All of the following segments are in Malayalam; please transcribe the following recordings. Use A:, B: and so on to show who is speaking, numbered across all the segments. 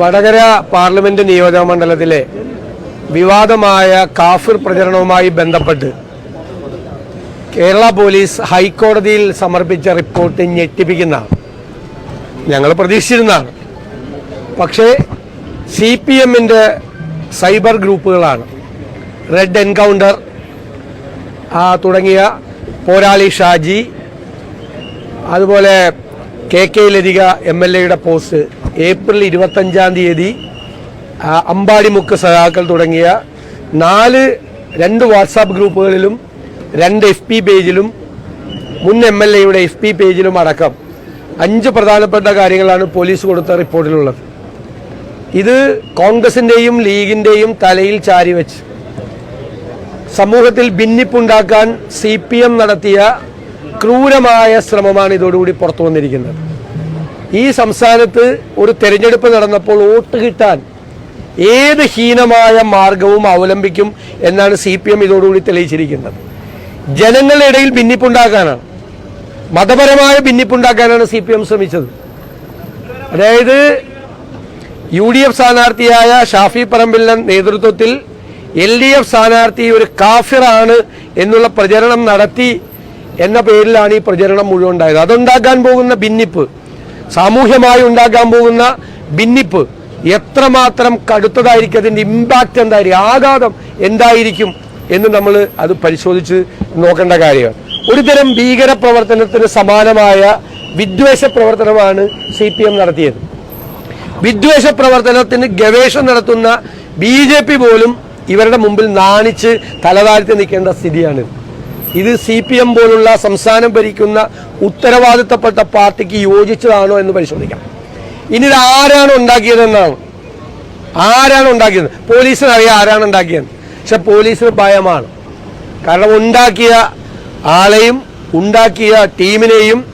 A: വടകര പാർലമെന്റ് നിയോജക മണ്ഡലത്തിലെ വിവാദമായ കാഫിർ പ്രചരണവുമായി ബന്ധപ്പെട്ട് കേരള പോലീസ് ഹൈക്കോടതിയിൽ സമർപ്പിച്ച റിപ്പോർട്ട് ഞെട്ടിപ്പിക്കുന്നതാണ് ഞങ്ങൾ പ്രതീക്ഷിച്ചിരുന്നതാണ്. പക്ഷേ സി പി എമ്മിന്റെ സൈബർ ഗ്രൂപ്പുകളാണ്. റെഡ് എൻകൗണ്ടർ തുടങ്ങിയ പോരാളി ഷാജി അതുപോലെ K K Lathika M L എയുടെ പോസ്റ്റ് ഏപ്രിൽ ഇരുപത്തഞ്ചാം തീയതി അമ്പാടിമുക്ക് സഖാക്കൾ തുടങ്ങിയ നാല് രണ്ട് വാട്സാപ്പ് ഗ്രൂപ്പുകളിലും രണ്ട് എഫ് പി പേജിലും മുൻ എം എൽ എയുടെ എഫ് പി പേജിലും അടക്കം അഞ്ച് പ്രധാനപ്പെട്ട കാര്യങ്ങളാണ് പോലീസ് കൊടുത്ത റിപ്പോർട്ടിലുള്ളത്. ഇത് കോൺഗ്രസിന്റെയും ലീഗിന്റെയും തലയിൽ ചാരി വെച്ച് സമൂഹത്തിൽ ഭിന്നിപ്പുണ്ടാക്കാൻ സി പി എം നടത്തിയ ക്രൂരമായ ശ്രമമാണ് ഇതോടുകൂടി പുറത്തു വന്നിരിക്കുന്നത്. ഈ സംസ്ഥാനത്ത് ഒരു തെരഞ്ഞെടുപ്പ് നടന്നപ്പോൾ വോട്ട് കിട്ടാൻ ഏത് ഹീനമായ മാർഗവും അവലംബിക്കും എന്നാണ് സി പി എം ഇതോടുകൂടി തെളിയിച്ചിരിക്കുന്നത്. ജനങ്ങളുടെ ഇടയിൽ ഭിന്നിപ്പുണ്ടാക്കാനാണ്. മതപരമായ ഭിന്നിപ്പുണ്ടാക്കാനാണ് സി പി എം ശ്രമിച്ചത്. അതായത് യു ഡി എഫ് സ്ഥാനാർത്ഥിയായ ഷാഫി പറമ്പിലിന്റെ നേതൃത്വത്തിൽ എൽ ഡി എഫ് സ്ഥാനാർത്ഥി ഒരു കാഫിറാണ് എന്നുള്ള പ്രചരണം നടത്തി എന്ന പേരിലാണ് ഈ പ്രചരണം മുഴുവൻ ഉണ്ടായത്. അതുണ്ടാക്കാൻ പോകുന്ന ഭിന്നിപ്പ് സാമൂഹ്യമായി ഉണ്ടാക്കാൻ പോകുന്ന ഭിന്നിപ്പ് എത്രമാത്രം കടുത്തതായിരിക്കും അതിന്റെ ഇമ്പാക്റ്റ് എന്തായിരിക്കും ആഘാതം എന്തായിരിക്കും എന്ന് നമ്മൾ അത് പരിശോധിച്ച് നോക്കേണ്ട കാര്യമാണ്. ഒരുതരം ഭീകര പ്രവർത്തനത്തിന് സമാനമായ വിദ്വേഷ പ്രവർത്തനമാണ് സി പി എം നടത്തിയത്. വിദ്വേഷ പ്രവർത്തനത്തിന് ഗവേഷണം നടത്തുന്ന ബി ജെ പി പോലും ഇവരുടെ മുമ്പിൽ നാണിച്ച് തലതാഴ്ത്തി നിൽക്കേണ്ട സ്ഥിതിയാണ്. ഇത് സി പി എം പോലുള്ള സംസ്ഥാനം ഭരിക്കുന്ന ഉത്തരവാദിത്തപ്പെട്ട പാർട്ടിക്ക് യോജിച്ചതാണോ എന്ന് പരിശോധിക്കാം. ഇനി ഇത് ആരാണ് ഉണ്ടാക്കിയതെന്നാണ്. ആരാണ് ഉണ്ടാക്കിയത്? പോലീസിന് അറിയാം ആരാണ് ഉണ്ടാക്കിയത്. പക്ഷെ പോലീസിന് ഭയമാണ്. കാരണം ഉണ്ടാക്കിയ ആളെയും ഉണ്ടാക്കിയ ടീമിനെയും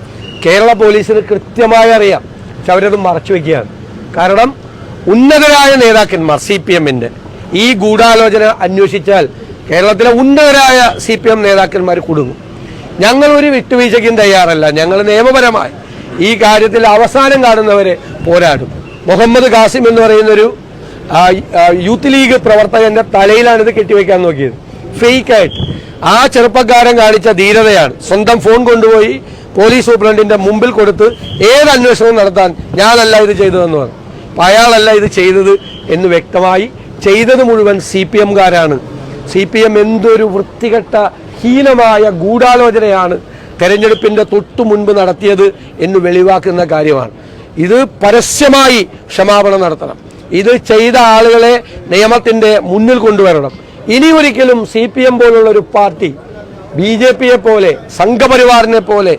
A: കേരള പോലീസിന് കൃത്യമായി അറിയാം. പക്ഷെ അവരത് മറച്ചു വെക്കുകയാണ്. കാരണം ഉന്നതരായ നേതാക്കന്മാർ സി പി എമ്മിന്റെ ഈ ഗൂഢാലോചന അന്വേഷിച്ചാൽ കേരളത്തിലെ ഉന്നതരായ സി പി എം നേതാക്കന്മാർ കുടുങ്ങും. ഞങ്ങൾ ഒരു വിട്ടുവീഴ്ചയ്ക്കും തയ്യാറല്ല. ഞങ്ങൾ നിയമപരമായി ഈ കാര്യത്തിൽ അവസാനം കാണുന്നവരെ പോരാടും. മുഹമ്മദ് കാസിം എന്ന് പറയുന്നൊരു യൂത്ത് ലീഗ് പ്രവർത്തകന്റെ തലയിലാണ് ഇത് കെട്ടിവെക്കാൻ നോക്കിയത്. ഫേക്കായിട്ട്. ആ ചെറുപ്പക്കാരൻ കാണിച്ച ധീരതയാണ്. സ്വന്തം ഫോൺ കൊണ്ടുപോയി പോലീസ് സൂപ്രണ്ടിന്റെ മുമ്പിൽ കൊടുത്ത് ഏത് അന്വേഷണവും നടത്താൻ ഞാനല്ല ഇത് ചെയ്തതെന്ന് പറഞ്ഞു. അയാളല്ല ഇത് ചെയ്തത് എന്ന് വ്യക്തമായി ചെയ്തത് മുഴുവൻ സി പി എംകാരാണ് സി പി എം എന്തൊരു വൃത്തികെട്ട ഹീനമായ ഗൂഢാലോചനയാണ് തെരഞ്ഞെടുപ്പിന്റെ തൊട്ടു മുൻപ് നടത്തിയത് എന്ന് വെളിവാക്കുന്ന കാര്യമാണ്. ഇത് പരസ്യമായി ക്ഷമാപണം നടത്തണം. ഇത് ചെയ്ത ആളുകളെ നിയമത്തിന്റെ മുന്നിൽ കൊണ്ടുവരണം. ഇനി ഒരിക്കലും സി പി എം പോലുള്ള ഒരു പാർട്ടി ബി ജെ പിയെ പോലെ സംഘപരിവാറിനെ പോലെ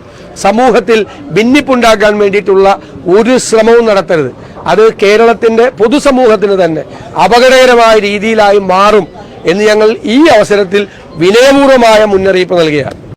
A: സമൂഹത്തിൽ ഭിന്നിപ്പുണ്ടാക്കാൻ വേണ്ടിയിട്ടുള്ള ഒരു ശ്രമവും നടത്തരുത്. അത് കേരളത്തിന്റെ പൊതുസമൂഹത്തിന് തന്നെ അപകടകരമായ രീതിയിലായി മാറും എന്ന് ഞങ്ങൾ ഈ അവസരത്തിൽ വിനയപൂർവമായ മുന്നറിയിപ്പ് നൽകുകയാണ്.